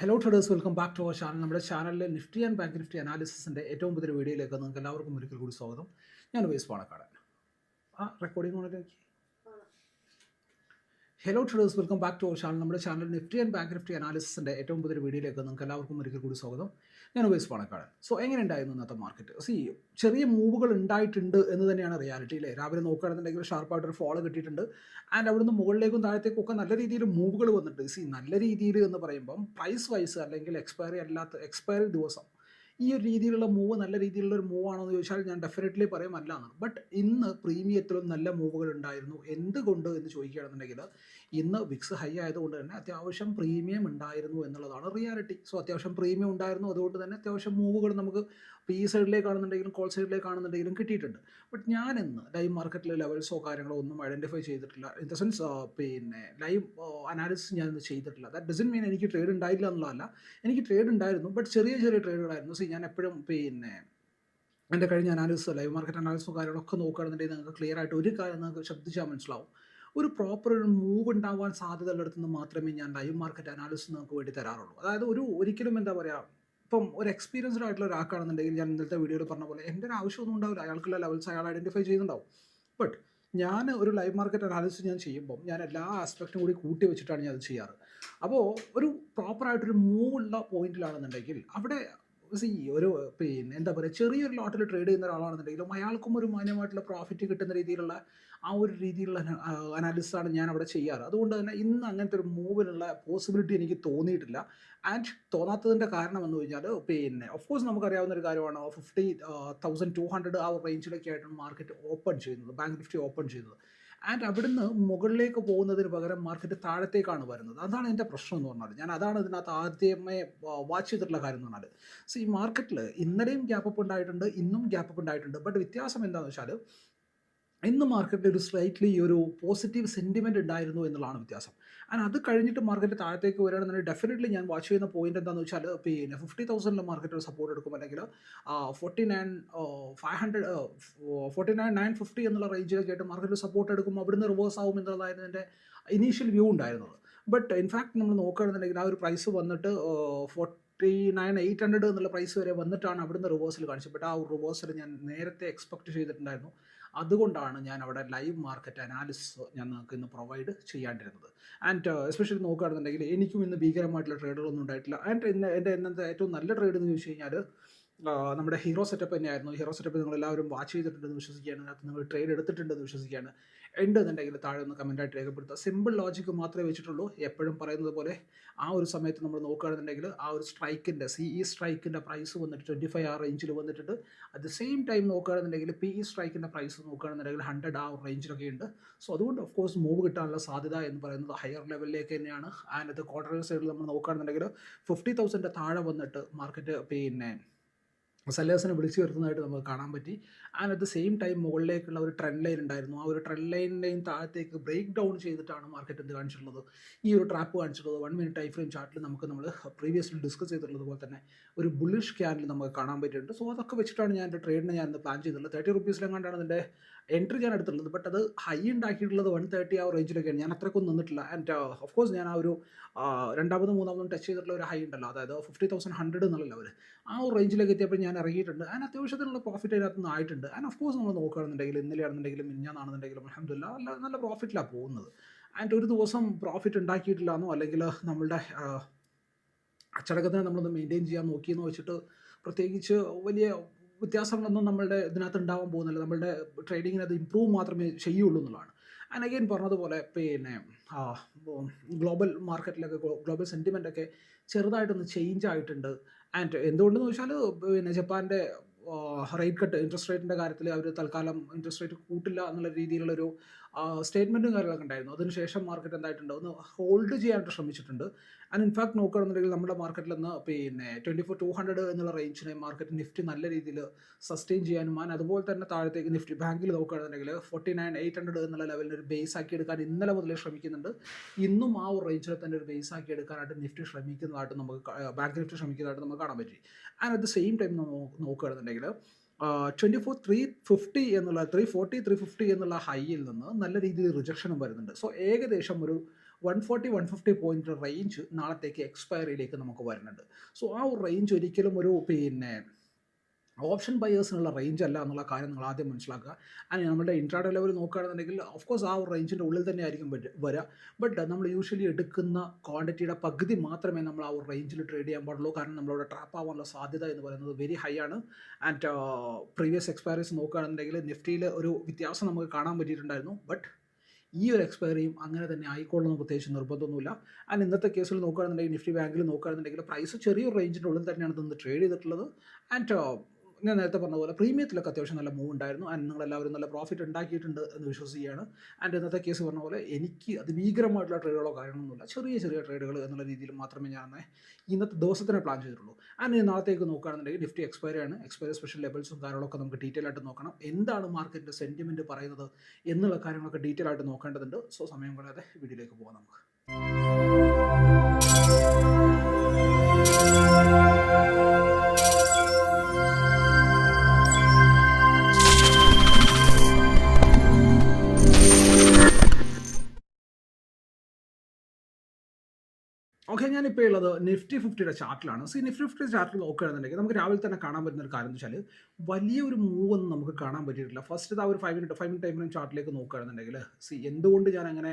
Hello traders welcome back to our channel നമ്മുടെ ചാനലിലെ Nifty and bank Nifty അനാലിസിസിന്റെ ഏറ്റവും പുതിയ വീഡിയോയിലേക്ക് നിങ്ങൾക്ക് എല്ലാവർക്കും ഒരിക്കൽ കൂടി സ്വാഗതം. ഞാൻ വേസ് പാണക്കാടൻ. ആ recording ഓണിലേക്ക് hello traders welcome back to our channel നമ്മുടെ channel Nifty and bank Nifty അനാലിസിസിന്റെ ഏറ്റവും പുതിയ വീഡിയോയിലേക്ക് നിങ്ങൾക്ക് എല്ലാവർക്കും ഒരിക്കൽ കൂടി സ്വാഗതം. ഞാൻ ഉപയോഗിച്ച് പണക്കാരൻ. സോ എങ്ങനെ ഉണ്ടായിരുന്നു ഇന്നത്തെ മാർക്കറ്റ് സി ചെറിയ മൂവുകൾ ഉണ്ടായിട്ടുണ്ട് എന്ന് തന്നെയാണ് റിയാലിറ്റി അല്ലേ രാവിലെ നോക്കുകയാണെന്നുണ്ടെങ്കിൽ ഷാർപ്പായിട്ടൊരു ഫോളോ കിട്ടിയിട്ടുണ്ട്. ആൻഡ് അവിടുന്ന് മുകളിലേക്കും താഴത്തേക്കും ഒക്കെ നല്ല രീതിയിൽ മൂവുകൾ വന്നിട്ടുണ്ട്. സി നല്ല രീതിയിൽ എന്ന് പറയുമ്പം പ്രൈസ് വൈസ് അല്ലെങ്കിൽ എക്സ്പയറി അല്ലാത്ത എക്സ്പയറി ദിവസം ഈ ഒരു രീതിയിലുള്ള മൂവ് നല്ല രീതിയിലുള്ള ഒരു മൂവ് ആണോ എന്ന് ചോദിച്ചാൽ ഞാൻ ഡെഫിനറ്റ്ലി പറയും അല്ല എന്നാണ് ബട്ട് ഇന്ന് പ്രീമിയത്തിലും നല്ല മൂവുകൾ ഉണ്ടായിരുന്നു. എന്തുകൊണ്ട് എന്ന് ചോദിക്കുകയാണെന്നുണ്ടെങ്കിൽ ഇന്ന് വിക്സ് ഹൈ ആയതുകൊണ്ട് തന്നെ അത്യാവശ്യം പ്രീമിയം ഉണ്ടായിരുന്നു എന്നുള്ളതാണ് റിയാലിറ്റി സോ അത്യാവശ്യം പ്രീമിയം ഉണ്ടായിരുന്നു. അതുകൊണ്ട് തന്നെ അത്യാവശ്യം മൂവുകൾ നമുക്ക് പി സൈഡിലേക്ക് കാണുന്നുണ്ടെങ്കിലും കോൾ സൈഡിലേക്ക് കാണുന്നുണ്ടെങ്കിലും കിട്ടിയിട്ടുണ്ട്. ബട്ട് ഞാൻ ഇന്ന് ലൈവ് മാർക്കറ്റിലെ ലെവൽസോ കാര്യങ്ങളോ ഒന്നും ഐഡന്റിഫൈ ചെയ്തിട്ടില്ല. ഇൻ ദ സെൻസ് പിന്നെ ലൈവ് അനാലിസിസ് ഞാൻ ഇന്ന് ചെയ്തിട്ടില്ല. ദാറ്റ് ഡസൻ മീൻ എനിക്ക് ട്രേഡ് ഉണ്ടായില്ല എന്നുള്ളതല്ല. എനിക്ക് ട്രേഡ് ഉണ്ടായിരുന്നു ബട്ട് ചെറിയ ചെറിയ ട്രേഡുകളായിരുന്നു സി ഞാൻ എപ്പോഴും പിന്നെ എന്റെ കഴിഞ്ഞ അനാലിസിസ് ലൈവ് മാർക്കറ്റ് അനാലിസിസും കാര്യങ്ങളൊക്കെ നോക്കുകയാണെന്നുണ്ടെങ്കിൽ നിങ്ങൾക്ക് ക്ലിയർ ആയിട്ട് ഒരു കാര്യം നിങ്ങൾക്ക് ശ്രദ്ധിച്ചാൽ മനസ്സിലാവും. ഒരു പ്രോപ്പർ ഒരു മൂവ് ഉണ്ടാവാൻ സാധ്യത ഉള്ളിടത്തുനിന്ന് മാത്രമേ ഞാൻ ലൈവ് മാർക്കറ്റ് അനാലിസിസ് നിങ്ങൾക്ക് വേണ്ടി തരാറുള്ളൂ. അതായത് ഒരു ഒരിക്കലും എന്താ പറയുക ഇപ്പം ഒരു എക്സ്പീരിയൻസ്ഡ് ആയിട്ടുള്ള ഒരാൾക്കാണെന്നുണ്ടെങ്കിൽ ഞാൻ ഇന്നത്തെ വീഡിയോയിൽ പറഞ്ഞ പോലെ എന്റെ ആവശ്യമൊന്നും ഉണ്ടാവില്ല. അയാൾക്കുള്ള ലെവൽസ് അയാൾ ഐഡന്റിഫൈ ചെയ്യുന്നുണ്ടാവും. ബട്ട് ഞാൻ ഒരു ലൈവ് മാർക്കറ്റ് അനാലിസിസ് ഞാൻ ചെയ്യുമ്പോൾ ഞാൻ എല്ലാ ആസ്പെക്റ്റും കൂടി കൂട്ടി വെച്ചിട്ടാണ് ഞാൻ അത് ചെയ്യാറ്. അപ്പോൾ ഒരു പ്രോപ്പറായിട്ടൊരു മൂവ് ഉള്ള പോയിന്റിലാണെന്നുണ്ടെങ്കിൽ അവിടെ സി ഒരു പിന്നെ എന്താ പറയുക ചെറിയൊരു ലോട്ടിൽ ട്രേഡ് ചെയ്യുന്ന ഒരാളാണെന്നുണ്ടെങ്കിലും അയാൾക്കും ഒരു മാന്യമായിട്ടുള്ള പ്രോഫിറ്റ് കിട്ടുന്ന രീതിയിലുള്ള ആ ഒരു രീതിയിലുള്ള അനാലിസിസാണ് ഞാൻ അവിടെ ചെയ്യാറ്. അതുകൊണ്ട് തന്നെ ഇന്ന് അങ്ങനത്തെ ഒരു മൂവിനുള്ള പോസിബിലിറ്റി എനിക്ക് തോന്നിയിട്ടില്ല. ആൻഡ് തോന്നാത്തതിന്റെ കാരണം എന്ന് വെച്ചാൽ പിന്നെ ഓഫ് കോഴ്സ് നമുക്കറിയാവുന്ന ഒരു കാര്യമാണ് ഫിഫ്റ്റി തൗസൻഡ് ടു ഹൺഡ്രഡ് ആ റേഞ്ചിലൊക്കെ ആയിട്ടാണ് മാർക്കറ്റ് ഓപ്പൺ ചെയ്യുന്നത് ബാങ്ക് നിഫ്റ്റി ഓപ്പൺ ചെയ്യുന്നത്. ആൻഡ് അവിടുന്ന് മുകളിലേക്ക് പോകുന്നതിന് പകരം മാർക്കറ്റ് താഴത്തേക്കാണ് വരുന്നത്. അതാണ് എന്റെ പ്രശ്നം എന്ന് പറഞ്ഞാൽ ഞാൻ അതാണ് ഇതിനകത്ത് ആദ്യമേ വാച്ച് ചെയ്തിട്ടുള്ള കാര്യം എന്ന് പറഞ്ഞാൽ സോ ഈ മാർക്കറ്റിൽ ഇന്നലെയും ഗ്യാപ്പ് അപ്പ് ഉണ്ടായിട്ടുണ്ട് ഇന്നും ഗ്യാപ്പ് അപ്പ് ഉണ്ടായിട്ടുണ്ട്. ബട്ട് വ്യത്യാസം എന്താണെന്ന് വെച്ചാൽ ഇന്ന് മാർക്കറ്റിൽ ഒരു സ്ലൈറ്റ്ലി ഒരു പോസിറ്റീവ് സെന്റിമെന്റ് ഉണ്ടായിരുന്നു എന്നുള്ളതാണ് വ്യത്യാസം. ആൻഡ് അത് കഴിഞ്ഞിട്ട് മാർക്കറ്റ് താഴത്തേക്ക് വരികയാണെന്നുണ്ടെങ്കിൽ ഡെഫിനറ്റ്ലി ഞാൻ വാച്ച് ചെയ്യുന്ന പോയിന്റ് എന്താണെന്ന് വെച്ചാൽ പിന്നെ ഫിഫ്റ്റി തൗസൻഡിൽ മാർക്കറ്റ് സപ്പോർട്ട് എടുക്കും. അല്ലെങ്കിൽ forty nine five hundred forty nine nine fifty എന്നുള്ള റേഞ്ചിലൊക്കെ മാർക്കറ്റ് സപ്പോർട്ട് എടുക്കും അവിടുന്ന് റിവേഴ്സ് ആവും എന്നുള്ളതായിരുന്നു എന്റെ ഇനീഷ്യൽ വ്യൂ ഉണ്ടായിരുന്നത്. ബട്ട് ഇൻഫാക്ട് നമ്മൾ നോക്കുകയാണെന്നുണ്ടെങ്കിൽ ആ ഒരു പ്രൈസ് വന്നിട്ട് ഫോർട്ടി നയൻ എയ്റ്റ് ഹൺഡ്രഡ് എന്നുള്ള പ്രൈസ് വരെ വന്നിട്ടാണ് അവിടുന്ന് റിവേഴ്സൽ കാണിച്ചത്. ബട്ട് ആ റിവേഴ്സൽ ഞാൻ നേരത്തെ എക്സ്പെക്ട് ചെയ്തിട്ടുണ്ടായിരുന്നു. അതുകൊണ്ടാണ് ഞാൻ അവിടെ ലൈവ് മാർക്കറ്റ് അനാലിസിസ് ഞാൻ നിങ്ങൾക്ക് ഇന്ന് പ്രൊവൈഡ് ചെയ്യാണ്ടിരുന്നത്. ആൻഡ് എസ്പെഷ്യലി നോക്കുകയാണെന്നുണ്ടെങ്കിൽ എനിക്കും ഇന്ന് ഭീകരമായിട്ടുള്ള ട്രേഡുകളൊന്നും ഉണ്ടായിട്ടില്ല. ആൻഡ് ഇന്ന് എന്റെ ഇന്നത്തെ ഏറ്റവും നല്ല ട്രേഡ് എന്ന് ചോദിച്ചു കഴിഞ്ഞാൽ നമ്മുടെ ഹീറോ സെറ്റപ്പ് തന്നെയായിരുന്നു. ഹീറോ സെറ്റപ്പ് നിങ്ങൾ എല്ലാവരും വാച്ച് ചെയ്തിട്ടുണ്ടെന്ന് വിശ്വസിക്കുകയാണ്. അതിനകത്ത് നിങ്ങൾ ട്രേഡ് എടുത്തിട്ടുണ്ടെന്ന് വിശ്വസിക്കുകയാണ്. ഉണ്ടെന്നുണ്ടെങ്കിൽ താഴെ ഒന്ന് കമന്റായിട്ട് രേഖപ്പെടുത്തുക. സിമ്പിൾ ലോജിക്ക് മാത്രമേ വെച്ചിട്ടുള്ളൂ. എപ്പോഴും പറയുന്നത് പോലെ ആ ഒരു സമയത്ത് നമ്മൾ നോക്കുകയാണെന്നുണ്ടെങ്കിൽ ആ ഒരു സ്ട്രൈക്കിന്റെ സി ഇ സ്ട്രൈക്കിന്റെ പ്രൈസ് വന്നിട്ട് ട്വന്റി ഫൈവ് ആ റേഞ്ചിൽ വന്നിട്ടുണ്ട്. അറ്റ് ദ സെയിം ടൈം നോക്കുകയാണെന്നുണ്ടെങ്കിൽ പി ഇ സ്ട്രൈക്കിന്റെ പ്രൈസ് നോക്കുകയാണെന്നുണ്ടെങ്കിൽ ഹൺഡ്രഡ് ആ റേഞ്ചിലൊക്കെ ഉണ്ട്. സോ അതുകൊണ്ട് ഓഫ് കോഴ്സ് മൂവ് കിട്ടാനുള്ള സാധ്യത എന്ന് പറയുന്നത് ഹയർ ലെവലിലേക്ക് തന്നെയാണ്. ആൻഡ് അത് ക്വാർട്ടർ സൈഡിൽ നമ്മൾ നോക്കുകയാണെന്നുണ്ടെങ്കിൽ ഫിഫ്റ്റി താഴെ വന്നിട്ട് മാർക്കറ്റ് പിന്നെ സെല്ലേഴ്സിനെ വിളിച്ചു വരുത്തുന്നതായിട്ട് നമുക്ക് കാണാൻ പറ്റി. And at the same time മുകളിലേക്കുള്ള ഒരു ട്രെൻഡ് ലൈൻ ഉണ്ടായിരുന്നു. ആ ഒരു ട്രെൻഡ് ലൈനിന്റെയും താഴത്തേക്ക് ബ്രേക്ക് ഡൗൺ ചെയ്തിട്ടാണ് മാർക്കറ്റ് എന്ത് കാണിച്ചിട്ടുള്ളത്? ഈ ഒരു ട്രാപ്പ് കാണിച്ചിട്ടുള്ളത്. വൺ മിനിറ്റ് ടൈം ഫ്രെയിം ചാർട്ടിൽ നമുക്ക് നമ്മൾ പ്രീവിയസ്ലി ഡിസ്കസ് ചെയ്തിട്ടുള്ളത് പോലെ തന്നെ ഒരു ബുള്ളിഷ് ക്യാനിൽ നമുക്ക് കാണാൻ പറ്റിയിട്ടുണ്ട്. സോ അതൊക്കെ വെച്ചിട്ടാണ് ഞാൻ എന്റെ ട്രേഡിനെ ഞാൻ പ്ലാൻ ചെയ്തിട്ടുള്ളത്. തേർട്ടി റുപ്പീസിലെങ്ങാണ്ടാണ് അതിന്റെ എൻട്രി ഞാൻ എടുത്തിട്ടുള്ളത്. ബട്ട് അത് ഹൈ ഉണ്ടാക്കിയിട്ടുള്ളത് വൺ തേർട്ടി ആ റേഞ്ചിലൊക്കെയാണ് ഞാൻ അത്രയ്ക്കൊന്നും നിന്നിട്ടില്ല. ആൻഡ് ഓഫ് കോഴ്സ് ഞാൻ ആ ഒരു രണ്ടാമതും മൂന്നാമതും ടച്ച് ചെയ്തിട്ടുള്ള ഒരു ഹൈ ഉണ്ടല്ലോ. അതായത് ഫിഫ്റ്റി തൗസൻഡ് ഹൺഡ്രഡ് എന്നുള്ള ലെവൽ ആ ഒരു റേഞ്ചിലേക്ക് എത്തിയപ്പോൾ ഞാൻ ഇറങ്ങിയിട്ടുണ്ട് അതിന് അത്യാവശ്യത്തിനുള്ള പ്രോഫിറ്റ് അതിനകത്ത് നിന്ന് ആയിട്ടുണ്ട്. ആൻഡ് ഓഫ് കോഴ്സ് നമ്മൾ നോക്കുകയാണെന്നുണ്ടെങ്കിൽ ഇന്നലെയാണെന്നുണ്ടെങ്കിലും മിഞ്ഞാണെന്നുണ്ടെങ്കിലും അലഹമില്ല നല്ല നല്ല പ്രോഫിറ്റിലാണ് പോകുന്നത്. ആൻഡ് ഒരു ദിവസം പ്രോഫിറ്റ് ഉണ്ടാക്കിയിട്ടില്ല എന്നോ അല്ലെങ്കിൽ നമ്മളുടെ അച്ചടക്കത്തിനെ നമ്മളൊന്ന് മെയിന്റെയിൻ ചെയ്യാൻ നോക്കിയെന്ന് വെച്ചിട്ട് പ്രത്യേകിച്ച് വലിയ വ്യത്യാസങ്ങളൊന്നും നമ്മളുടെ ഇതിനകത്ത് ഉണ്ടാവാൻ പോകുന്നില്ല. നമ്മളുടെ ട്രേഡിങ്ങിന് അത് ഇമ്പ്രൂവ് മാത്രമേ ചെയ്യുള്ളൂ എന്നുള്ളതാണ്. ആൻഡ് അഗെയിൻ പറഞ്ഞതുപോലെ പിന്നെ ഗ്ലോബൽ മാർക്കറ്റിലൊക്കെ ഗ്ലോബൽ സെന്റിമെന്റൊക്കെ ചെറുതായിട്ടൊന്ന് ചേഞ്ച് ആയിട്ടുണ്ട്. ആൻഡ് എന്തുകൊണ്ടെന്ന് വെച്ചാൽ പിന്നെ ജപ്പാന്റെ റേറ്റ് കട്ട് ഇൻട്രസ്റ്റ് റേറ്റിന്റെ കാര്യത്തിൽ അവർ തൽക്കാലം ഇൻട്രസ്റ്റ് റേറ്റ് കൂട്ടില്ല എന്നുള്ള രീതിയിലുള്ളൊരു സ്റ്റേറ്റ്മെന്റും കാര്യങ്ങളൊക്കെ ഉണ്ടായിരുന്നു. അതിനുശേഷം മാർക്കറ്റ് എന്തായിട്ടുണ്ട്? ഒന്ന് ഹോൾഡ് ചെയ്യാനായിട്ട് ശ്രമിച്ചിട്ടുണ്ട്. ആൻഡ് ഇൻഫാക്ട് നോക്കുകയാണെന്നുണ്ടെങ്കിൽ നമ്മുടെ മാർക്കറ്റിൽ നിന്ന് പിന്നെ ട്വന്റി ഫോർ ടു ഹൺഡ്രഡ് എന്നുള്ള റേഞ്ചിനെ മാർക്കറ്റ് നിഫ്റ്റി നല്ല രീതിയിൽ സസ്റ്റെയിൻ ചെയ്യാനും ആൻഡ് അതുപോലെ തന്നെ താഴത്തേക്ക് നിഫ്റ്റി ബാങ്കിൽ നോക്കുകയാണെന്നുണ്ടെങ്കിൽ ഫോർട്ടി നയൻ എയ്റ്റ് ഹൺഡ്രഡ് എന്നുള്ള ലെവലിൽ ഒരു ബേസ് ആക്കി എടുക്കാൻ ഇന്നലെ മുതലേ ശ്രമിക്കുന്നുണ്ട്. ഇന്നും ആ ഒരു റേഞ്ചിൽ തന്നെ ഒരു ബേസ് ആക്കി എടുക്കാനായിട്ട് നിഫ്റ്റി ശ്രമിക്കുന്നതായിട്ട് നമുക്ക് ബാങ്ക് നിഫ്റ്റി ശ്രമിക്കുന്നതായിട്ട് നമുക്ക് കാണാൻ പറ്റി. And at the same time നോക്കുകയാണെന്നുണ്ടെങ്കിൽ ട്വന്റി ഫോർ ത്രീ ഫിഫ്റ്റി എന്നുള്ള ത്രീ ഫോർട്ടി ത്രീ ഫിഫ്റ്റി എന്നുള്ള ഹൈയിൽ നിന്ന് നല്ല രീതിയിൽ റിജക്ഷനും വരുന്നുണ്ട്. സോ ഏകദേശം ഒരു one forty one fifty point range നാളത്തേക്ക് എക്സ്പയറിയിലേക്ക് നമുക്ക് വരുന്നുണ്ട്. സോ ആ ഒരു റേഞ്ച് ഒരിക്കലും ഒരു പിന്നെ ഓപ്ഷൻ ബയേഴ്സിനുള്ള റേഞ്ച് അല്ല എന്നുള്ള കാര്യം നിങ്ങൾ ആദ്യം മനസ്സിലാക്കുക. ആൻഡ് നമ്മുടെ ഇൻട്രാഡേ ലെവൽ നോക്കുകയാണെന്നുണ്ടെങ്കിൽ ഓഫ് കോഴ്സ് ആ ഒരു റേഞ്ചിന്റെ ഉള്ളിൽ തന്നെ ആയിരിക്കും വര- വരിക ബട്ട് നമ്മൾ യൂഷ്വലി എടുക്കുന്ന ക്വാണ്ടിറ്റിയുടെ പകുതി മാത്രമേ നമ്മൾ ആ ഒരു റേഞ്ചിൽ ട്രേഡ് ചെയ്യാൻ പാടുള്ളൂ. കാരണം നമ്മളവിടെ ട്രാപ്പ് ആവാനുള്ള സാധ്യത എന്ന് പറയുന്നത് വെരി ഹൈ ആണ്. ആൻഡ് പ്രീവിയസ് എക്സ്പയറീസ് നോക്കുകയാണെന്നുണ്ടെങ്കിൽ നിഫ്റ്റിയിൽ ഒരു വ്യത്യാസം നമുക്ക് കാണാൻ പറ്റിയിട്ടുണ്ടായിരുന്നു. ബട്ട് ഈ ഒരു എക്സ്പയറിയും അങ്ങനെ തന്നെ ആയിക്കോളുന്ന പ്രത്യേകിച്ച് നിർബന്ധമൊന്നുമില്ല. ആൻഡ് ഇന്നത്തെ കേസിൽ നോക്കുകയാണെന്നുണ്ടെങ്കിൽ നിഫ്റ്റി ബാങ്കിൽ നോക്കുകയാണെന്നുണ്ടെങ്കിൽ പ്രൈസ് ചെറിയൊരു റേഞ്ചിന്റെ ഉള്ളിൽ തന്നെയാണ് നിന്ന് ട്രേഡ് ചെയ്തിട്ടുള്ളത്. ആൻഡ് ഞാൻ നേരത്തെ പറഞ്ഞ പോലെ പ്രീമിയത്തിലൊക്കെ അത്യാവശ്യം നല്ല മൂവ് ഉണ്ടായിരുന്നു ആൻഡ് നിങ്ങളെല്ലാവരും നല്ല പ്രോഫിറ്റ് ഉണ്ടാക്കിയിട്ടുണ്ട് എന്ന് വിശ്വസിക്കുകയാണ്. ആൻഡ് ഇന്നത്തെ കേസ് പറഞ്ഞ പോലെ എനിക്ക് അതിഭീകരമായിട്ടുള്ള ട്രേഡുകളോ കാര്യങ്ങളൊന്നുമില്ല. ചെറിയ ചെറിയ ട്രേഡുകൾ എന്നുള്ള രീതിയിൽ മാത്രമേ ഞാൻ ഇന്നത്തെ ദിവസത്തിനെ പ്ലാൻ ചെയ്തിട്ടുള്ളൂ. ആൻഡ് നാളത്തേക്ക് നോക്കുകയാണെന്നുണ്ടെങ്കിൽ നിഫ്റ്റി എക്സ്പയറി ആണ്. എക്സ്പയറി സ്പെഷ്യൽ ലെവൽസും കാര്യങ്ങളൊക്കെ നമുക്ക് ഡീറ്റെയിൽ ആയിട്ട് നോക്കണം. എന്താണ് മാർക്കറ്റിന്റെ സെന്റിമെന്റ് പറയുന്നത് എന്നുള്ള കാര്യങ്ങളൊക്കെ ഡീറ്റെയിൽ ആയിട്ട് നോക്കേണ്ടതുണ്ട്. സോ സമയം കളയാതെ വീഡിയോയിലേക്ക് പോകാം നമുക്ക്. ഞാനിപ്പോൾ ഉള്ളത് നിഫ്റ്റി ഫിഫ്റ്റിയുടെ ചാർട്ടിലാണ് സി നിഫ്റ്റി ഫിഫ്റ്റി ചാർട്ടിൽ നോക്കുകയാണെന്നുണ്ടെങ്കിൽ നമുക്ക് രാവിലെ തന്നെ കാണാൻ പറ്റുന്ന ഒരു കാര്യം എന്ന് വെച്ചാൽ വലിയൊരു മൂവ് ഒന്നും നമുക്ക് കാണാൻ പറ്റിയിട്ടില്ല. ഫസ്റ്റ് ആ ഒരു five minute five minute time ചാർട്ടിലേക്ക് നോക്കുകയാണെന്നുണ്ടെങ്കിൽ സി എന്തുകൊണ്ട് ഞാൻ അങ്ങനെ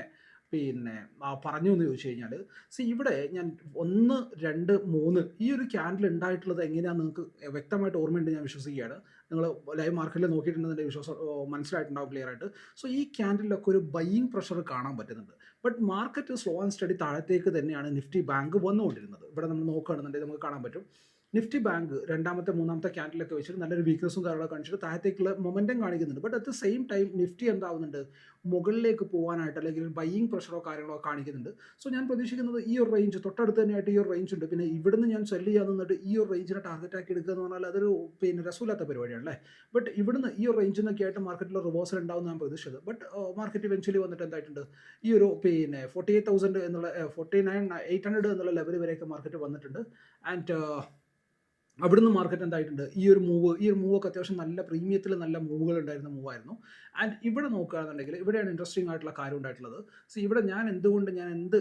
പിന്നെ പറഞ്ഞു എന്ന് ചോദിച്ചു കഴിഞ്ഞാൽ സി ഇവിടെ ഞാൻ ഒന്ന് രണ്ട് മൂന്ന് ഈ ഒരു ക്യാൻഡിൽ ഉണ്ടായിട്ടുള്ളത് എങ്ങനെയാണെന്ന് നിങ്ങൾക്ക് വ്യക്തമായിട്ട് ഓർമ്മയുണ്ട് ഞാൻ വിശ്വസിക്കുകയാണ്. നിങ്ങൾ ലൈവ് മാർക്കറ്റിൽ നോക്കിയിട്ടുണ്ടെന്നുണ്ടെങ്കിൽ വിശ്വാസം മനസ്സിലായിട്ടുണ്ടാവും ക്ലിയർ ആയിട്ട്. സോ ഈ ക്യാൻഡിലൊക്കെ ഒരു ബൈയിങ് പ്രഷർ കാണാൻ പറ്റുന്നുണ്ട്. But market slow and steady താഴത്തേക്ക് തന്നെയാണ് നിഫ്റ്റി ബാങ്ക് വന്നുകൊണ്ടിരുന്നത്. ഇവിടെ നമ്മൾ നോക്കുകയാണെന്നുണ്ടെങ്കിൽ നമുക്ക് കാണാൻ പറ്റും. നിഫ്റ്റി ബാങ്ക് രണ്ടാമത്തെ മൂന്നാമത്തെ ക്യാൻഡിലൊക്കെ വെച്ചിട്ട് നല്ലൊരു വീക്ക്നസും കാര്യങ്ങളൊക്കെ കാണിച്ചിട്ട് താഴത്തേക്കുള്ള മൊമെന്റം കാണിക്കുന്നുണ്ട്. But at the same time Nifty എന്താവുന്നുണ്ട്? മുകളിലേക്ക് പോകാനായിട്ട് അല്ലെങ്കിൽ ബൈയിങ് പ്രഷറോ കാര്യങ്ങളോ കാണിക്കുന്നുണ്ട്. സോ ഞാൻ പ്രതീക്ഷിക്കുന്നത് ഈ ഒരു റേഞ്ച് തൊട്ടടുത്ത് തന്നെയായിട്ട് ഈ ഒരു റേഞ്ച് ഉണ്ട്. പിന്നെ ഇവിടുന്ന് ഞാൻ സെല്ല് ചെയ്യാൻ നിന്നിട്ട് ഈ ഒരു റേഞ്ചിനെ ടാർഗറ്റ് ആക്കി എടുക്കുക എന്ന് പറഞ്ഞാൽ അതൊരു പിന്നെ രസമില്ലാത്ത പരിപാടിയാണ് അല്ലേ? ബട്ട് ഇവിടുന്ന് ഈ ഒരു റേഞ്ചിൽ നിന്നൊക്കെ ആയിട്ട് മാർക്കറ്റിൽ റിവേഴ്സൽ ഉണ്ടാവും ഞാൻ പ്രതീക്ഷിച്ചത്. ബട്ട് മാർക്കറ്റ് ഇവൻച്വലി വന്നിട്ട് എന്തായിട്ടുണ്ട്? ഈ ഒരു പിന്നെ ഫോർട്ടി എയ്റ്റ് തൗസൻഡ് എന്നുള്ള ഫോർട്ടി നയൻ എയ്റ്റ് ഹൺഡ്രഡ് എന്നുള്ള ലെവൽ വരെയൊക്കെ മാർക്കറ്റ് വന്നിട്ടുണ്ട്. ആൻഡ് അവിടുന്ന് മാർക്കറ്റ് എന്തായിട്ടുണ്ട്? ഈ ഒരു മൂവ് ഈ ഒരു മൂവൊക്കെ അത്യാവശ്യം നല്ല പ്രീമിയത്തിൽ നല്ല മൂവുകൾ ഉണ്ടായിരുന്ന മൂവായിരുന്നു ആൻഡ് ഇവിടെ നോക്കുകയാണെന്നുണ്ടെങ്കിൽ ഇവിടെയാണ് ഇൻട്രസ്റ്റിംഗ് ആയിട്ടുള്ള കാര്യം ഉണ്ടായിട്ടുള്ളത്. സോ ഇവിടെ ഞാൻ എന്തുകൊണ്ട് ഞാൻ എന്ത്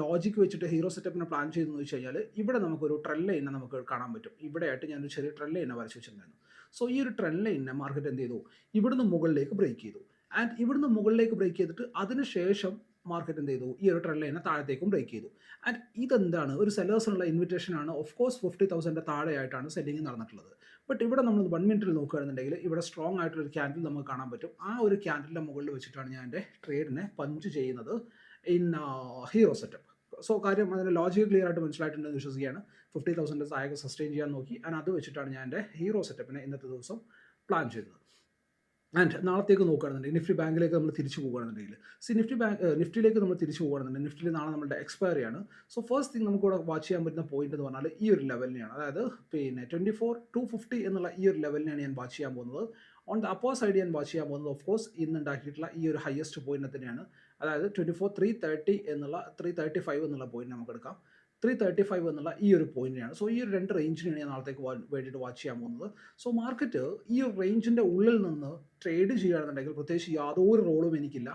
ലോജിക്ക് വെച്ചിട്ട് ഹീറോ സെറ്റപ്പിനെ പ്ലാൻ ചെയ്തെന്ന് വെച്ച് കഴിഞ്ഞാൽ ഇവിടെ നമുക്കൊരു ട്രെൽ ലൈനെ നമുക്ക് കാണാൻ പറ്റും. ഇവിടെയായിട്ട് ഞാനൊരു ചെറിയ ട്രെൽ ലൈനെ വരച്ച് വെച്ചിട്ടുണ്ടായിരുന്നു. സോ ഈ ഒരു ട്രെൽ ലൈനെ മാർക്കറ്റ് എന്ത് ചെയ്തു? ഇവിടുന്ന് മുകളിലേക്ക് ബ്രേക്ക് ചെയ്തു. ആൻഡ് ഇവിടുന്ന് മുകളിലേക്ക് ബ്രേക്ക് ചെയ്തിട്ട് അതിനുശേഷം മാർക്കറ്റ് എന്ത് ചെയ്തു? ഈ ഒരു ട്രെൻഡ് ലൈനെ താഴത്തേക്കും ബ്രേക്ക് ചെയ്തു. ആൻഡ് ഇതെന്താണ്? ഒരു സെല്ലേഴ്സിനുള്ള ഇൻവിറ്റേഷൻ ആണ്. ഓഫ് കോഴ്സ് ഫിഫ്റ്റി തൗസൻഡ് താഴെയായിട്ടാണ് സെല്ലിംഗ് നടന്നിട്ടുള്ളത്. ബട്ട് ഇവിടെ നമ്മൾ വൺ മിനിറ്റിൽ നോക്കുകയാണെന്നുണ്ടെങ്കിൽ ഇവിടെ സ്ട്രോങ് ആയിട്ടുള്ള ഒരു ക്യാൻഡിൽ നമുക്ക് കാണാൻ പറ്റും. ആ ഒരു ക്യാൻഡിലിന്റെ മുകളിൽ വെച്ചിട്ടാണ് ഞാൻ എന്റെ ട്രേഡിനെ പഞ്ച് ചെയ്യുന്നത് ഇൻ ഹീറോ സെറ്റപ്പ് സോ കാര്യം അതിന്റെ ലോജിക് ക്ലിയർ ആയിട്ട് മനസ്സിലായിട്ടുണ്ടെന്ന് വിശ്വസിക്കുകയാണ്. ഫിഫ്റ്റി തൗസൻഡ് താഴെ സസ്റ്റെയിൻ ചെയ്യാൻ നോക്കി. ആൻഡ് അത് വെച്ചിട്ടാണ് ഞാൻ എന്റെ ഹീറോ സെറ്റപ്പിനെ ഇന്നത്തെ ദിവസം പ്ലാൻ ചെയ്തത് ആൻഡ് നാളത്തേക്ക് നോക്കുകയാണെന്നുണ്ടെങ്കിൽ നിഫ്റ്റി ബാങ്കിലേക്ക് നമ്മൾ തിരിച്ചു പോകുകയാണെന്നുണ്ടെങ്കിൽ സി നിഫ്റ്റി ബാങ്ക് നിഫ്റ്റിയിലേക്ക് നമ്മൾ തിരിച്ചു പോകുകയാണെന്നുണ്ടെങ്കിൽ നിഫ്റ്റിയിൽ നാളെ നമ്മുടെ എക്സ്പയറി ആണ്. സോ ഫസ്റ്റ് തിങ് നമുക്ക് ഇവിടെ വാച്ച് ചെയ്യാൻ പറ്റുന്ന പോയിന്റ് എന്ന് പറഞ്ഞാൽ ഈ ഒരു ലെവലിനെയാണ് അതായത് പിന്നെ ട്വന്റി ഫോർ ടു ഫിഫ്റ്റി എന്നുള്ള ഈ ഒരു ലെവലിനെയാണ് ഞാൻ വാച്ച് ചെയ്യാൻ പോകുന്നത്. ഓൺ ദ അപ്പോ സൈഡ് ഞാൻ വാച്ച് ചെയ്യാൻ പോകുന്നത് ഓഫ് കോഴ്സ് ഇന്ന് ഉണ്ടാക്കിയിട്ടുള്ള ഈ ഒരു ഹയസ്റ്റ് പോയിന്റ് തന്നെയാണ് അതായത് ട്വന്റി ഫോർ ത്രീ തേർട്ടി എന്നുള്ള ത്രീ തേർട്ടി ഫൈവ് എന്നുള്ള പോയിന്റ് നമുക്ക് എടുക്കാം. ത്രീ തേർട്ടി ഫൈവ് എന്നുള്ള ഈ ഒരു പോയിന്റിനാണ് സോ ഈ ഒരു രണ്ട് റേഞ്ചിനെയാണ് ഞാൻ നാളത്തേക്ക് വേണ്ടിയിട്ട് വാച്ച് ചെയ്യാൻ പോകുന്നത്. സോ മാർക്കറ്റ് ഈ ഒരു റേഞ്ചിന്റെ ഉള്ളിൽ നിന്ന് ട്രേഡ് ചെയ്യുകയാണെന്നുണ്ടെങ്കിൽ പ്രത്യേകിച്ച് യാതൊരു റോളും എനിക്കില്ല.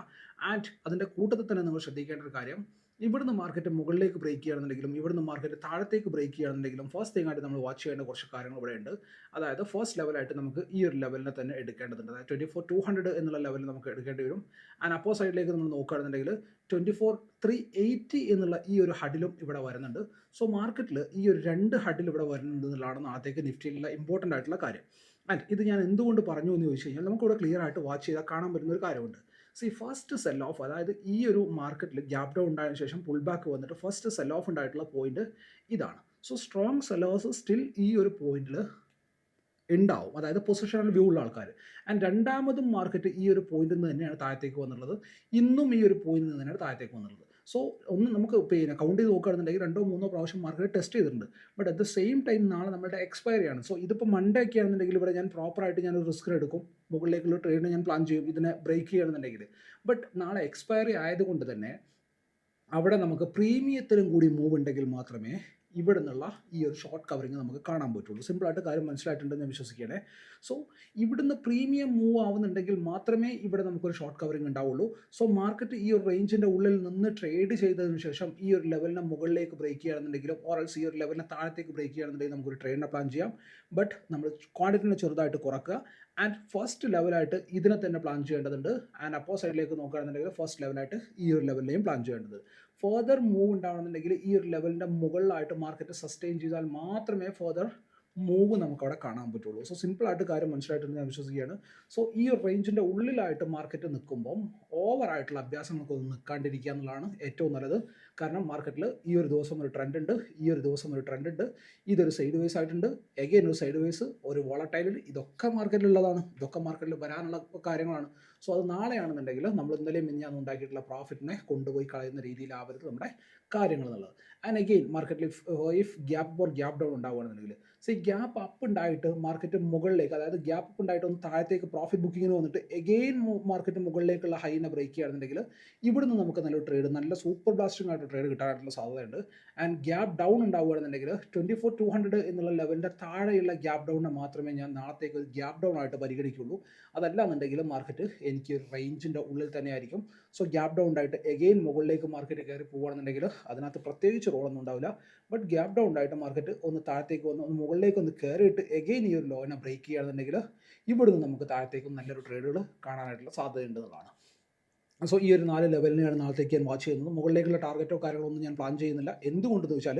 ആൻഡ് അതിന്റെ കൂട്ടത്തിൽ തന്നെ നിങ്ങൾ ശ്രദ്ധിക്കേണ്ട ഒരു കാര്യം ഇവിടുന്ന് മാർക്കറ്റ് മുകളിലേക്ക് ബ്രേക്ക് ചെയ്യുകയാണെന്നുണ്ടെങ്കിലും ഇവിടുന്ന് മാർക്കറ്റ് താഴത്തേക്ക് ബ്രേക്ക് ചെയ്യുകയാണെന്നുണ്ടെങ്കിലും ഫസ്റ്റ് തിങ് ആയിട്ട് നമ്മൾ വാച്ച് ചെയ്യേണ്ട കുറച്ച് കാര്യങ്ങൾ ഇവിടെ ഉണ്ട് അതായത് ഫസ്റ്റ് ലെവലായിട്ട് നമുക്ക് ഈ ഒരു ലെവലിനെ തന്നെ എടുക്കേണ്ടതുണ്ട്. അതായത് ട്വന്റി ഫോർ ടു ഹൺഡ്രഡ് എന്നുള്ള ലെവലിൽ നമുക്ക് എടുക്കേണ്ടി വരും. ആൻഡ് അപ്പോ സൈഡിലേക്ക് നമ്മൾ നോക്കുകയാണെന്നുണ്ടെങ്കിൽ ട്വന്റി ഫോർ ത്രീ എയ്റ്റി എന്നുള്ള ഈ ഒരു ഹഡിലും ഇവിടെ വരുന്നുണ്ട്. സോ മാർക്കറ്റിൽ ഈ ഒരു രണ്ട് ഹഡിൽ ഇവിടെ വരുന്നുണ്ട് എന്നുള്ളതാണ് നാളത്തേക്ക് നിഫ്റ്റിയിലുള്ള ഇമ്പോർട്ടന്റ് ആയിട്ടുള്ള കാര്യം. ആൻഡ് ഇത് ഞാൻ എന്തുകൊണ്ട് പറഞ്ഞു എന്ന് ചോദിച്ചു കഴിഞ്ഞാൽ നമുക്കിവിടെ ക്ലിയർ ആയിട്ട് വാച്ച് ചെയ്താൽ കാണാൻ പറ്റുന്ന ഒരു കാര്യമുണ്ട്. സി ഫസ്റ്റ് സെൽ ഓഫ് അതായത് ഈ ഒരു മാർക്കറ്റിൽ ഗ്യാപ് ഡൗൺ ഉണ്ടായതിനു ശേഷം പുൾ ബാക്ക് വന്നിട്ട് ഫസ്റ്റ് സെൽ ഓഫ് ഉണ്ടായിട്ടുള്ള പോയിന്റ് ഇതാണ്. സോ സ്ട്രോങ് സെല്ലേഴ്സ് സ്റ്റിൽ ഈ ഒരു പോയിന്റിൽ ഉണ്ടാവും. അതായത് പൊസിഷണൽ വ്യൂ ഉള്ള ആൾക്കാർ ആൻഡ് രണ്ടാമതും മാർക്കറ്റ് ഈ ഒരു പോയിന്റിൽ നിന്ന് തന്നെയാണ് താഴത്തേക്ക് വന്നുള്ളത്. ഇന്നും ഈ ഒരു പോയിന്റിൽ നിന്ന് തന്നെയാണ് താഴത്തേക്ക് വന്നുള്ളത്. സോ ഒന്ന് നമുക്ക് പിന്നെ കൗണ്ട് ചെയ്ത് നോക്കുകയാണെന്നുണ്ടെങ്കിൽ രണ്ടോ മൂന്നോ പ്രാവശ്യം മാർക്കറ്റ് ടെസ്റ്റ് ചെയ്തിട്ടുണ്ട്. But at the same time നാളെ നമ്മുടെ എക്സ്പയറി ആണ്. സോ ഇതിപ്പോൾ മൺഡേ ഒക്കെ ആണെന്നുണ്ടെങ്കിൽ ഇവിടെ ഞാൻ പ്രോപ്പറായിട്ട് ഞാൻ ഒരു റിസ്ക് എടുക്കും. മുകളിലേക്കുള്ള ട്രേഡിന് ഞാൻ പ്ലാൻ ചെയ്യും. ഇതിനെ ബ്രേക്ക് ചെയ്യണമെന്നുണ്ടെങ്കിൽ ബട്ട് നാളെ എക്സ്പയറി ആയതുകൊണ്ട് തന്നെ അവിടെ നമുക്ക് പ്രീമിയത്തിലും കൂടി മൂവ് ഉണ്ടെങ്കിൽ മാത്രമേ ഇവിടെ നിന്നുള്ള ഈ ഒരു ഷോർട്ട് കവറിങ് നമുക്ക് കാണാൻ പറ്റുള്ളൂ. സിമ്പിളായിട്ട് കാര്യം മനസ്സിലായിട്ടുണ്ടെന്ന് ഞാൻ വിശ്വസിക്കണേ സോ ഇവിടുന്ന് പ്രീമിയം മൂവ് ആവുന്നുണ്ടെങ്കിൽ മാത്രമേ ഇവിടെ നമുക്കൊരു ഷോർട്ട് കവറിങ് ഉണ്ടാവുള്ളൂ. സോ മാർക്കറ്റ് ഈ ഒരു റേഞ്ചിന്റെ ഉള്ളിൽ നിന്ന് ട്രേഡ് ചെയ്തതിന് ശേഷം ഈ ഒരു ലെവലിനെ മുകളിലേക്ക് ബ്രേക്ക് ചെയ്യുകയാണെന്നുണ്ടെങ്കിലും ഓറൽസ് ഈ ഒരു ലെവലിനെ താഴത്തേക്ക് ബ്രേക്ക് ചെയ്യുകയാണെന്നുണ്ടെങ്കിൽ നമുക്കൊരു ട്രേഡിനെ പ്ലാൻ ചെയ്യാം. ബട്ട് നമ്മൾ ക്വാണ്ടിറ്റിനെ ചെറുതായിട്ട് കുറക്കുക. ആൻഡ് ഫസ്റ്റ് ലെവലായിട്ട് ഇതിനെ തന്നെ പ്ലാൻ ചെയ്യേണ്ടതുണ്ട്. ആൻഡ് അപ്പോ സൈഡിലേക്ക് നോക്കുകയാണെന്നുണ്ടെങ്കിൽ ഫസ്റ്റ് ലെവലായിട്ട് ഈ ഒരു ലെവലിലേയും പ്ലാൻ ചെയ്യേണ്ടത്. ഫർദർ മൂവ് ഉണ്ടാവണമെന്നുണ്ടെങ്കിൽ ഈ ഒരു ലെവലിന്റെ മുകളിലായിട്ട് മാർക്കറ്റ് സസ്റ്റെയിൻ ചെയ്താൽ മാത്രമേ ഫർദർ മൂവ് നമുക്ക് അവിടെ കാണാൻ പറ്റുള്ളൂ. സോ സിമ്പിളായിട്ട് കാര്യം മനസ്സിലായിട്ടെന്ന് ഞാൻ വിശ്വസിക്കുകയാണ്. സോ ഈ ഒരു റേഞ്ചിന്റെ ഉള്ളിലായിട്ട് മാർക്കറ്റ് നിൽക്കുമ്പം ഓവറായിട്ടുള്ള അഭ്യാസങ്ങൾക്കൊന്നും നിൽക്കാണ്ടിരിക്കുക എന്നുള്ളതാണ് ഏറ്റവും നല്ലത്. കാരണം മാർക്കറ്റിൽ ഈ ഒരു ദിവസം ഒരു ട്രെൻഡ് ഉണ്ട് ഈ ഒരു ദിവസം ഒരു ട്രെൻഡ് ഉണ്ട് ഇതൊരു സൈഡ് വേസ് ആയിട്ടുണ്ട്. എഗെയിൻ ഒരു സൈഡ് വേസ് ഒരു വോളറ്റൈലിൽ ഇതൊക്കെ മാർക്കറ്റിലുള്ളതാണ് ഇതൊക്കെ മാർക്കറ്റിൽ വരാനുള്ള കാര്യങ്ങളാണ്. സോ അത് നാളെയാണെന്നുണ്ടെങ്കിൽ നമ്മൾ ഇന്നലെയും മിനിഞ്ഞാന്ന് ഉണ്ടാക്കിയിട്ടുള്ള പ്രോഫിറ്റിനെ കൊണ്ടുപോയി കളയുന്ന രീതിയിലാവരുത് നമ്മുടെ കാര്യങ്ങൾ എന്നുള്ളത്. ആൻഡ് അഗെയിൻ മാർക്കറ്റിൽ if gap or gap down ഉണ്ടാവുകയാണെന്നുണ്ടെങ്കിൽ so gap up ഉണ്ടായിട്ട് മാർക്കറ്റ് മുകളിലേക്ക് അതായത് ഗ്യാപ്പ് അപ്പ് ഉണ്ടായിട്ട് ഒന്ന് താഴത്തേക്ക് പ്രോഫിറ്റ് ബുക്കിങ്ങിന് വന്നിട്ട് എഗെയിൻ മാർക്കറ്റ് മുകളിലേക്കുള്ള ഹൈനെ ബ്രേക്ക് ചെയ്യുകയാണെന്നുണ്ടെങ്കിൽ ഇവിടുന്ന് നമുക്ക് നല്ലൊരു ട്രേഡ് നല്ല സൂപ്പർ ബ്ലാസ്റ്റിംഗ് ആയിട്ട് ട്രേഡ് കിട്ടാനായിട്ടുള്ള സാധ്യതയുണ്ട്. ആൻഡ് ഗ്യാപ്പ് ഡൗൺ ഉണ്ടാവുകയാണെന്നുണ്ടെങ്കിൽ ട്വന്റി ഫോർ ടു ഹൺഡ്രഡ് എന്നുള്ള ലെവലിന്റെ താഴെയുള്ള ഗ്യാപ്പ് ഡൗണിനെ മാത്രമേ ഞാൻ നാളത്തേക്ക് ഒരു ഗ്യാപ്പ് ഡൗൺ ആയിട്ട് പരിഗണിക്കുള്ളൂ. അതല്ല എന്നുണ്ടെങ്കിൽ മാർക്കറ്റ് എനിക്ക് റേഞ്ചിന്റെ ഉള്ളിൽ തന്നെ ആയിരിക്കും. സോ ഗ്യാപ്പ് ഡൗൺ ആയിട്ട് എഗെയിൻ മുകളിലേക്ക് മാർക്കറ്റ് കയറി പോവുകയാണെന്നുണ്ടെങ്കിൽ അതിനകത്ത് പ്രത്യേകിച്ച് റോളൊന്നും ഉണ്ടാവില്ല. ബട്ട് ഗ്യാപ്പ് ഡൗൺ ആയിട്ട് മാർക്കറ്റ് ഒന്ന് താഴത്തേക്ക് വന്ന് ഒന്ന് മുകളിലേക്ക് ഒന്ന് കയറിയിട്ട് എഗെയിൻ ഈ ഒരു ലോനെ ബ്രേക്ക് ചെയ്യുകയാണെന്നുണ്ടെങ്കിൽ ഇവിടുന്ന് നമുക്ക് താഴത്തേക്കും നല്ലൊരു ട്രേഡുകൾ കാണാനായിട്ടുള്ള സാധ്യത എന്നുള്ളതാണ്. സോ ഈ ഒരു നാല് ലെവലിനെയാണ് നാളത്തേക്ക് ഞാൻ വാച്ച് ചെയ്യുന്നത്. മുകളിലേക്കുള്ള ടാർഗറ്റോ കാര്യങ്ങളോ ഒന്നും ഞാൻ പ്ലാൻ ചെയ്യുന്നില്ല. എന്തുകൊണ്ടെന്ന് വെച്ചാൽ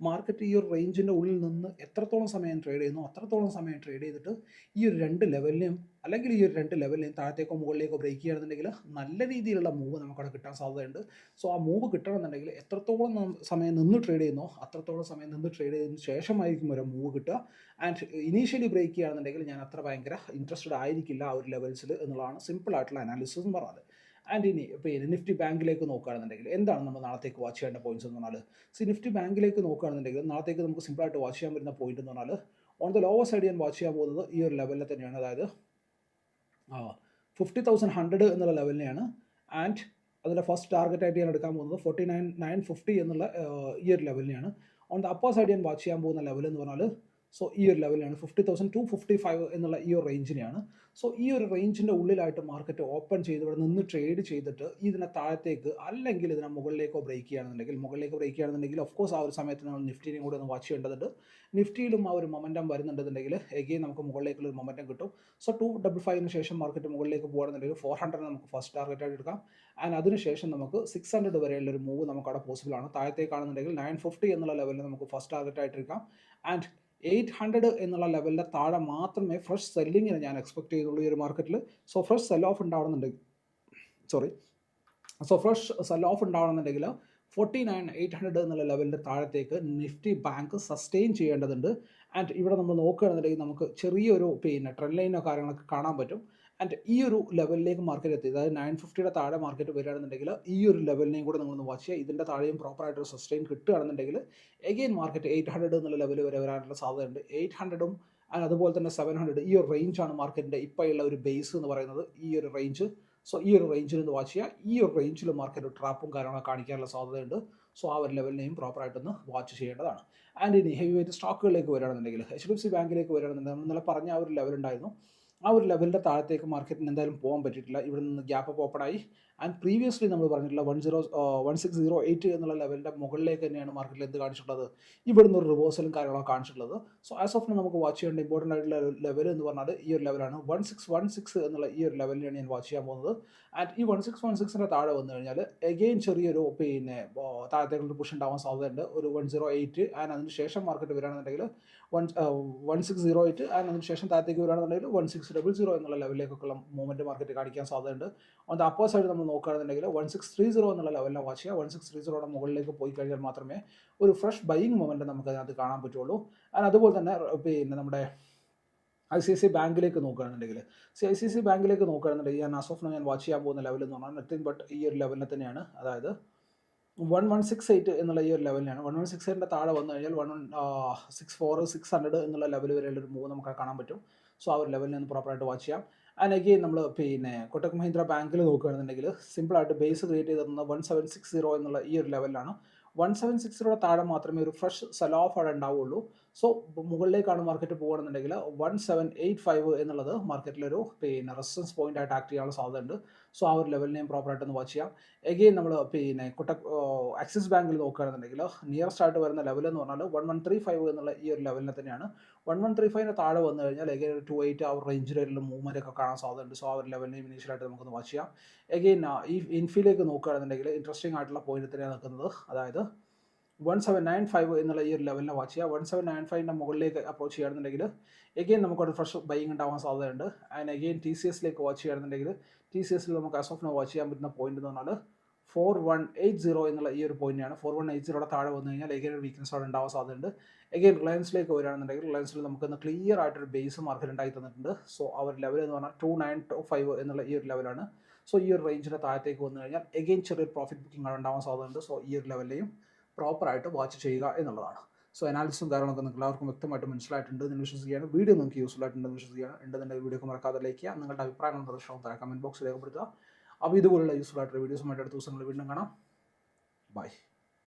മാർക്കറ്റ് ഈ ഒരു റേഞ്ചിന്റെ ഉള്ളിൽ നിന്ന് എത്രത്തോളം സമയം ട്രേഡ് ചെയ്യുന്നു അത്രത്തോളം സമയം ട്രേഡ് ചെയ്തിട്ട് ഈ ഒരു രണ്ട് ലെവലിനെയും അല്ലെങ്കിൽ ഈ ഒരു രണ്ട് ലെവലിനെയും താഴത്തേക്കോ മുകളിലേക്കോ ബ്രേക്ക് ചെയ്യുകയാണെന്നുണ്ടെങ്കിൽ നല്ല രീതിയിലുള്ള മൂവ് നമുക്കവിടെ കിട്ടാൻ സാധ്യതയുണ്ട്. സോ ആ മൂവ് കിട്ടണമെന്നുണ്ടെങ്കിൽ എത്രത്തോളം സമയം നിന്ന് ട്രേഡ് ചെയ്യുന്നോ അത്രത്തോളം സമയം നിന്ന് ട്രേഡ് ചെയ്തതിന് ശേഷമായിരിക്കും ഒരു മൂവ് കിട്ടുക. ആൻഡ് ഇനീഷ്യലി ബ്രേക്ക് ചെയ്യുകയാണെന്നുണ്ടെങ്കിൽ ഞാൻ അത്ര ഭയങ്കര ഇൻട്രസ്റ്റഡ് ആയിരിക്കില്ല ആ ഒരു ലെവൽസിൽ എന്നുള്ളതാണ് സിമ്പിൾ ആയിട്ടുള്ള അനാലിസിസ് എന്ന് പറഞ്ഞത്. ആൻഡ് ഇനി പിന്നെ നിഫ്റ്റി ബാങ്കിലേക്ക് നോക്കുകയാണെന്നുണ്ടെങ്കിൽ എന്താണ് നമ്മൾ നാളത്തേക്ക് വാച്ച് ചെയ്യേണ്ട പോയിന്റ്സ് എന്ന് പറഞ്ഞാൽ സി നിഫ്റ്റി ബാങ്കിലേക്ക് നോക്കുകയാണെന്നുണ്ടെങ്കിൽ നാളത്തേക്ക് നമുക്ക് സിമ്പിളായിട്ട് വാച്ച് ചെയ്യാൻ വരുന്ന പോയിന്റ് എന്ന് പറഞ്ഞാൽ ഓൺ ദ ലോവർ സൈഡ് ഞാൻ വാച്ച് ചെയ്യാൻ പോകുന്നത് ഈ ഒരു ലെവലിൽ തന്നെയാണ്. അതായത് ഫിഫ്റ്റി തൗസൻഡ് ഹൺഡ്രഡ് എന്നുള്ള ലെവലിനെയാണ് ആൻഡ് അതിന്റെ ഫസ്റ്റ് ടാർഗറ്റായിട്ട് ഞാൻ എടുക്കാൻ പോകുന്നത് ഫോർട്ടി നയൻ നയൻ ഫിഫ്റ്റി എന്നുള്ള ഈ ഒരു ലെവലിനെയാണ് ഓൺ ദ അപ്പർ സൈഡ് ഞാൻ വാച്ച് ചെയ്യാൻ പോകുന്ന ലെവൽ എന്ന് പറഞ്ഞാൽ സോ ഈ ഒരു ലെവലിലാണ് fifty thousand two fifty five എന്നുള്ള ഈ ഒരു റേഞ്ചിനെയാണ് സോ ഈ ഒരു റേഞ്ചിന്റെ ഉള്ളിലായിട്ട് മാർക്കറ്റ് ഓപ്പൺ ചെയ്ത് ഇവിടെ നിന്ന് ട്രേഡ് ചെയ്തിട്ട് ഇതിനെ താഴത്തേക്ക് അല്ലെങ്കിൽ ഇതിനെ മുകളിലേക്കോ ബ്രേക്ക് ചെയ്യുകയാണെന്നുണ്ടെങ്കിൽ മുകളിലേക്ക് ബ്രേക്ക് ചെയ്യുകയാണെന്നുണ്ടെങ്കിൽ ഓഫ് കോഴ്സ് ആ ഒരു സമയത്ത് നമ്മൾ നിഫ്റ്റിനെയും കൂടെ ഒന്ന് വാച്ച് ചെയ്യേണ്ടതുണ്ട്. നിഫ്റ്റിയിലും ആ ഒരു മൊമെന്റം വരുന്നുണ്ടെന്നുണ്ടെങ്കിൽ എഗെയിൻ നമുക്ക് മുകളിലേക്കുള്ള ഒരു മൊമെന്റം കിട്ടും. സോ ടു ഡബിൾ ഫൈവിന് ശേഷം മാർക്കറ്റ് മുകളിലേക്ക് പോകുകയാണെന്നുണ്ടെങ്കിൽ ഫോർ ഹൺഡ്രഡ് നമുക്ക് ഫസ്റ്റ് ടാർഗറ്റായിട്ട് എടുക്കാം. ആൻഡ് അതിനുശേഷം നമുക്ക് സിക്സ് ഹൺഡ്രഡ് വരെയുള്ള ഒരു മൂവ് നമുക്ക് അവിടെ പോസിബിൾ ആണ്. താഴത്തേക്കാണെന്നുണ്ടെങ്കിൽ നയൻ ഫിഫ്റ്റി എന്നുള്ള ലെവലിൽ നമുക്ക് ഫസ്റ്റ് ടാർഗറ്റായിട്ട് എടുക്കാം. ആൻഡ് എയ്റ്റ് ഹൺഡ്രഡ് എന്നുള്ള ലെവലിന്റെ താഴെ മാത്രമേ ഫ്രഷ് സെല്ലിങ്ങിന് ഞാൻ എക്സ്പെക്ട് ചെയ്തുള്ളൂ ഈ ഒരു മാർക്കറ്റിൽ so fresh sell off ഉണ്ടാവണമെന്നുണ്ടെങ്കിൽ sorry so fresh sell off ഉണ്ടാവണമെന്നുണ്ടെങ്കിൽ forty nine eight hundred എന്നുള്ള ലെവലിന്റെ താഴത്തേക്ക് നിഫ്റ്റി ബാങ്ക് സസ്റ്റെയിൻ ചെയ്യേണ്ടതുണ്ട്. ആൻഡ് ഇവിടെ നമ്മൾ നോക്കുകയാണെന്നുണ്ടെങ്കിൽ നമുക്ക് ചെറിയൊരു പിന്നെ ട്രെൻഡ് ലൈനോ കാര്യങ്ങളൊക്കെ കാണാൻ പറ്റും. ആൻഡ് ഈ ഒരു ലെവലിലേക്ക് മാർക്കറ്റ് എത്തി. അതായത് നയൻ ഫിഫ്റ്റിയുടെ താഴെ മാർക്കറ്റ് വരികയാണെന്നുണ്ടെങ്കിൽ ഈ ഒരു ലെവലിനെയും കൂടെ നിങ്ങളൊന്ന് വാച്ച് ചെയ്യുക. ഇതിന്റെ താഴെയും പ്രോപ്പറായിട്ടൊരു സസ്റ്റെയിൻ കിട്ടുകയാണെന്നുണ്ടെങ്കിൽ എഗെയിൻ മാർക്കറ്റ് എയ്റ്റ് ഹൺഡ്രഡ് എന്നുള്ള ലെവൽ വരെ വരാനുള്ള സാധ്യതയുണ്ട്. എയ്റ്റ് ഹൺഡ്രഡും ആൻഡ് അതുപോലെ തന്നെ സെവൻ ഹൺഡ്രഡ് ഈ ഒരു റേഞ്ചാണ് മാർക്കറ്റിന്റെ ഇപ്പോഴുള്ള ഒരു ബേസ് എന്ന് പറയുന്നത് ഈ ഒരു റേഞ്ച് സോ ഈ ഒരു റേഞ്ചിൽ നിന്ന് വാച്ച് ചെയ്യുക. ഈ ഒരു റേഞ്ചിൽ മാർക്കറ്റ് ട്രാപ്പും കാര്യങ്ങളൊക്കെ കാണിക്കാനുള്ള സാധ്യതയുണ്ട്. സോ ആ ഒരു ലെവലിനെയും പ്രോപ്പറായിട്ടൊന്ന് വാച്ച് ചെയ്യേണ്ടതാണ്. ആൻഡ് ഇനി ഹെവി വെയിറ്റ് സ്റ്റോക്കുകളിലേക്ക് വരികയാണെന്നുണ്ടെങ്കിൽ എച്ച് ഡി എഫ് സി ബാങ്കിലേക്ക് വരികയാണെന്നുണ്ടെങ്കിൽ നമ്മൾ ഇന്നലെ പറഞ്ഞ ആ ഒരു ലെവൽ ഉണ്ടായിരുന്നു. ആ ഒരു ലെവലിന്റെ താഴത്തേക്ക് മാർക്കറ്റിന് എന്തായാലും പോകാൻ പറ്റിയിട്ടില്ല. ഇവിടെ നിന്ന് ഗ്യാപ്പ് ഓപ്പൺ ആയി. ആൻഡ് പ്രീവിയസ്ലി നമ്മൾ പറഞ്ഞിട്ടുള്ള one zero one six zero eight എന്നുള്ള ലെവലിന്റെ മുകളിലേക്ക് തന്നെയാണ് മാർക്കറ്റിൽ എന്ത് കാണിച്ചിട്ടുള്ളത്? ഇവിടുന്ന് ഒരു റിവേഴ്സലും കാര്യങ്ങളൊക്കെ കാണിച്ചിട്ടുള്ളത്. സോ ആസ് ഓഫ് നമുക്ക് വാച്ച് ചെയ്യേണ്ട ഇമ്പോർട്ടന്റ് ആയിട്ടുള്ള ലെവൽ എന്ന് പറഞ്ഞാൽ ഈ ഒരു ലെവലാണ് വൺ സിക്സ് വൺ സിക്സ് എന്നുള്ള ഈ ഒരു ലെവലിലാണ് ഞാൻ വാച്ച് ചെയ്യാൻ പോകുന്നത്. ആൻഡ് ഈ വൺ സിക്സ് വൺ സിക്സിന്റെ താഴെ വന്നു കഴിഞ്ഞാൽ എഗെയിൻ ചെറിയൊരു പിന്നെ താഴത്തേക്കുള്ള പുഷ് ഉണ്ടാവാൻ സാധ്യതയുണ്ട്. ഒരു വൺ സീറോ എയ്റ്റ് ആൻഡ് അതിന് ശേഷം മാർക്കറ്റ് വരികയാണെന്നുണ്ടെങ്കിൽ one one six zero eight and അതിന് ശേഷം താഴത്തേക്ക് വരികയാണെന്നുണ്ടെങ്കിൽ വൺ സിക്സ് ഡബിൾ സീറോ എന്നുള്ള ലെവലിലേക്കൊക്കെയുള്ള മൂവ്മെന്റ് മാർക്കറ്റ് കാണിക്കാൻ സാധ്യതയുണ്ട്. ഓൺ ദ അപ്പർ സൈഡ് നമ്മൾ നോക്കുകയാണെന്നുണ്ടെങ്കിൽ വൺ സിക്സ് ത്രീ സീറോ എന്നുള്ള ലെവലിനെ വാച്ച് ചെയ്യുക. വൺ സിക്സ് ത്രീ സീറോയുടെ മുകളിലേക്ക് പോയി കഴിഞ്ഞാൽ മാത്രമേ ഒരു ഫ്രഷ് ബൈയിങ് മൊമെന്റ് നമുക്ക് അതിനകത്ത് കാണാൻ പറ്റുള്ളൂ. ആൻഡ് അതുപോലെ തന്നെ പിന്നെ നമ്മുടെ ഐ സി സി ബാങ്കിലേക്ക് നോക്കുകയാണെന്നുണ്ടെങ്കിൽ സി ഐ സി സി ബാങ്കിലേക്ക് നോക്കുകയാണെന്നുണ്ടെങ്കിൽ ഞാൻ അസോഫ്ന ഞാൻ വാച്ച് ചെയ്യാൻ പോകുന്ന ലെവൽ എന്ന് പറഞ്ഞാൽ നത്തിങ് ബട്ട് ഈ ഒരു ലെവലിനെ തന്നെയാണ്. അതായത് വൺ വൺ സിക്സ് എയ്റ്റ് എന്നുള്ള ഈ ഒരു ലെവലിനാണ് വൺ വൺ സിക്സ് എയ്റ്റിന്റെ താഴെ വന്നു കഴിഞ്ഞാൽ one one six four six hundred എന്നുള്ള ലെവൽ വരെയുള്ള ഒരു മൂവ് നമുക്ക് കാണാൻ പറ്റും. സോ ആ ഒരു ലെവലിൽ നിന്ന് പ്രോപ്പറായിട്ട് വാച്ച് ചെയ്യാം. അഗെയിൻ നമ്മൾ പിന്നെ കൊട്ടക് മഹീന്ദ്ര ബാങ്കിൽ നോക്കുകയാണെന്നുണ്ടെങ്കിൽ സിമ്പിളായിട്ട് ബേസ് ക്രിയേറ്റ് ചെയ്തിരുന്ന വൺ സെവൻ സിക്സ് സീറോ എന്നുള്ള ഈ ഒരു ലെവലിലാണ് വൺ സെവൻ സിക്സിലൂടെ താഴെ മാത്രമേ ഒരു ഫ്രഷ് സെൽ ഓഫ് അവിടെ ഉണ്ടാവുള്ളൂ സോ മുകളിലേക്കാണ് മാർക്കറ്റ് പോകുകയാണെന്നുണ്ടെങ്കിൽ വൺ സെവൻ എയ്റ്റ് ഫൈവ് എന്നുള്ളത് മാർക്കറ്റിലൊരു പിന്നെ റെസിസ്റ്റൻസ് പോയിന്റ് ആയിട്ട് ആക്ട് ചെയ്യാനുള്ള സാധ്യതയുണ്ട്. സോ ആ ഒരു ലെവലിനെയും പ്രോപ്പറായിട്ട് ഒന്ന് വാച്ച് ചെയ്യാം. എഗെയിൻ നമ്മൾ പിന്നെ കുട്ട ആക്സിസ് ബാങ്കിൽ നോക്കുകയാണെന്നുണ്ടെങ്കിൽ നിയറസ്റ്റ് ആയിട്ട് വരുന്ന ലെവൽ എന്ന് പറഞ്ഞാൽ വൺ വൺ ത്രീ ഫൈവ് എന്നുള്ള ഈ ഒരു ലെവലിനെ തന്നെയാണ്. വൺ വൺ ത്രീ ഫൈവിന് താഴെ വന്നു കഴിഞ്ഞാൽ എഗെയിൻ ഒരു ടു എയ്റ്റ് ആ ഒരു റേഞ്ച് വരെയുള്ള മൂവ്മെന്റ് ഒക്കെ കാണാൻ സാധ്യതയുണ്ട്. സോ ആ ഒരു ലെവലിനെയും ഇനീഷ്യലായിട്ട് നമുക്കൊന്ന് വാച്ച് ചെയ്യാം. എഗെയിൻ ഈ ഇൻഫിലേക്ക് നോക്കുകയാണെന്നുണ്ടെങ്കിൽ ഇൻട്രസ്റ്റിംഗ് ആയിട്ടുള്ള പോയിന്റ് തന്നെയാണ് നിൽക്കുന്നത്. അതായത് വൺ സെവൻ നയൻ ഫൈവ് എന്നുള്ള ഈ ഒരു ലെവലിനെ വാച്ച് ചെയ്യുക വൺ സെവൻ നയൻ ഫൈവിന്റെ മുകളിലേക്ക് അപ്രോച്ച് ചെയ്യുകയാണെന്നുണ്ടെങ്കിൽ എഗെയിൻ നമുക്കൊരു ഫ്രഷ് ബൈങ് ഉണ്ടാവാൻ സാധ്യതയുണ്ട്. ആൻഡ് എഗെയിൻ ടി സി എസിലേക്ക് വാച്ച് ചെയ്യുകയാണെന്നുണ്ടെങ്കിൽ ടി സി എസിൽ നമുക്ക് ആസ് ഓഫ് നോ വാച്ച് ചെയ്യാൻ പറ്റുന്ന പോയിന്റ് എന്ന് പറഞ്ഞാൽ ഫോർ വൺ എയ്റ്റ് സീറോ എന്നുള്ള ഈ ഒരു പോയിന്റാണ് ഫോർ വൺ എയ്റ്റ് സീറോയുടെ താഴെ വന്നു കഴിഞ്ഞാൽ എഗൈൻ ഒരു വീക്ക്നസ് അവിടെ ഉണ്ടാവാൻ സാധ്യതയുണ്ട്. എഗൈൻ റിലയൻസിലേക്ക് വരികയാണെന്നുണ്ടെങ്കിൽ റിലയൻസിൽ നമുക്ക് ഇന്ന് ക്ലിയർ ആയിട്ടൊരു ബേസ് മാർക്കറ്റ് ഉണ്ടാക്കി തന്നിട്ടുണ്ട്. സോ ഒരു ലെവൽ എന്ന് പറഞ്ഞാൽ ടു നയൻ ടു ഫൈവ് എന്നുള്ള ഈ ഒരു ലെവലാണ് സോ ഈ ഒരു റേഞ്ചിന്റെ താഴത്തേക്ക് വന്നു കഴിഞ്ഞാൽ എഗൈൻ ചെറിയൊരു പ്രോഫിറ്റ് ബുക്കിംഗ് ഉണ്ടാവാൻ സാധ്യതയുണ്ട്. സോ ഈ ഒരു ലെവലിലെയും പ്രോപ്പറായിട്ട് വാച്ച് ചെയ്യുക എന്നുള്ളതാണ്. സോ അനാലിസിസും കാര്യങ്ങളൊക്കെ നിങ്ങൾക്ക് എല്ലാവർക്കും വ്യക്തമായിട്ട് മനസ്സിലായിട്ടുണ്ട്. എന്ന് വിശ്വസിക്കുകയാണ്. വീഡിയോ നിങ്ങൾക്ക് യൂസ്ഫുൾ ആയിട്ടുണ്ടെന്ന് വിശ്വസിക്കുകയാണ്. ഉണ്ടെന്നുണ്ടെങ്കിൽ വീഡിയോ മറക്കാതെ ലൈക്കുക നിങ്ങളുടെ അഭിപ്രായങ്ങളും പ്രദർശനവും താഴെ കമന്റ് ബോക്സിൽ രേഖപ്പെടുത്തുക. അപ്പോൾ ഇതുപോലുള്ള യൂസ്ഫുൾ ആയിട്ടുള്ള വീഡിയോസുമായിട്ട് അടുത്ത ദിവസങ്ങളിൽ വീണ്ടും കാണാം. ബൈ